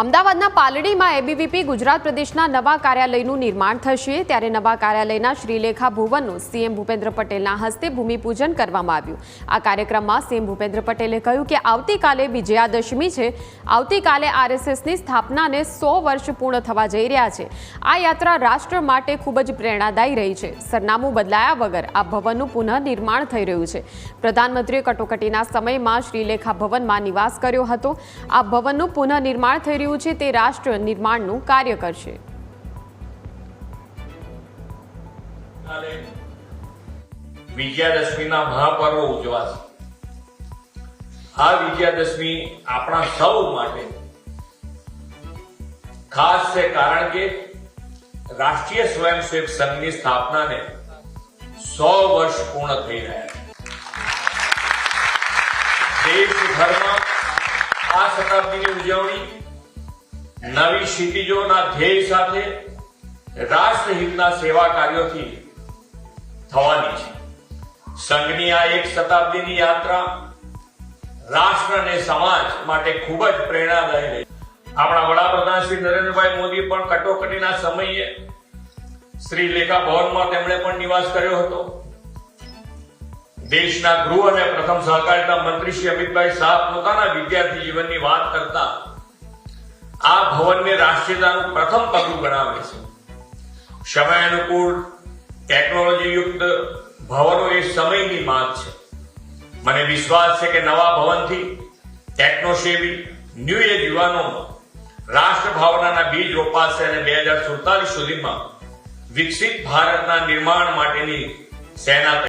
અમદાવાદના પાલડીમાં એબીવીપી ગુજરાત પ્રદેશના નવા કાર્યાલયનું નિર્માણ થશે. ત્યારે નવા કાર્યાલયના શ્રીલેખા ભુવનનું સીએમ ભૂપેન્દ્ર પટેલના હસ્તે ભૂમિપૂજન કરવામાં આવ્યું. આ કાર્યક્રમમાં સીએમ ભૂપેન્દ્ર પટેલે કહ્યું કે આવતીકાલે વિજયાદશમી છે. આવતીકાલે આરએસએસની સ્થાપનાને સો વર્ષ પૂર્ણ થવા જઈ રહ્યા છે. આ યાત્રા રાષ્ટ્ર માટે ખૂબ જ પ્રેરણાદાયી રહી છે. સરનામું બદલાયા વગર આ ભવનનું પુનઃનિર્માણ થઈ રહ્યું છે. પ્રધાનમંત્રીએ કટોકટીના સમયમાં શ્રીલેખા ભવનમાં નિવાસ કર્યો હતો. આ ભવનનું પુનઃનિર્માણ થઈ રહ્યું છે તે રાષ્ટ્ર નિર્માણનું કાર્ય કરશે. વિજયાદશમીના મહાપર્વ ઉજવાશે. આ વિજયાદશમી આપણા સૌ માટે ખાસ છે કારણ કે રાષ્ટ્રીય સ્વયંસેવક સંઘની સ્થાપનાને સો વર્ષ પૂર્ણ થઈ રહ્યા છે. દેશભરમાં આ શતાબ્દીની ઉજવણી નવી ક્ષિતિજોના ધ્યેય સાથે રાષ્ટ્રહિતના સેવા કાર્યોથી થવાની છે. સંઘની આ એક શતાબ્દીની યાત્રા રાષ્ટ્ર અને સમાજ માટે ખૂબ જ પ્રેરણાદાયી રહી. આપણા વડાપ્રધાન શ્રી નરેન્દ્રભાઈ મોદી પણ કટોકટીના સમયે શ્રી લેખા ભવનમાં તેમણે પણ નિવાસ કર્યો હતો. દેશના ગૃહ અને પ્રથમ સહકારિતા મંત્રી શ્રી અમિતભાઈ શાહ પોતાના વિદ્યાર્થી જીવનની વાત કરતા આ ભવનને રાષ્ટ્રીયતાનું પ્રથમ પગલું ગણાવે છે. સમય અનુકૂળ ટેકનોલોજી યુક્ત ભવનો એ સમયની માંગ છે. મને વિશ્વાસ છે કે નવા ભવનથી ટેકનોસેવી, ન્યૂ એજ યુવાનોમાં રાષ્ટ્ર ભાવનાના બીજ રોપાશે અને બે હજાર સુડતાલીસ સુધીમાં વિકસિત ભારતના નિર્માણ માટેની સેના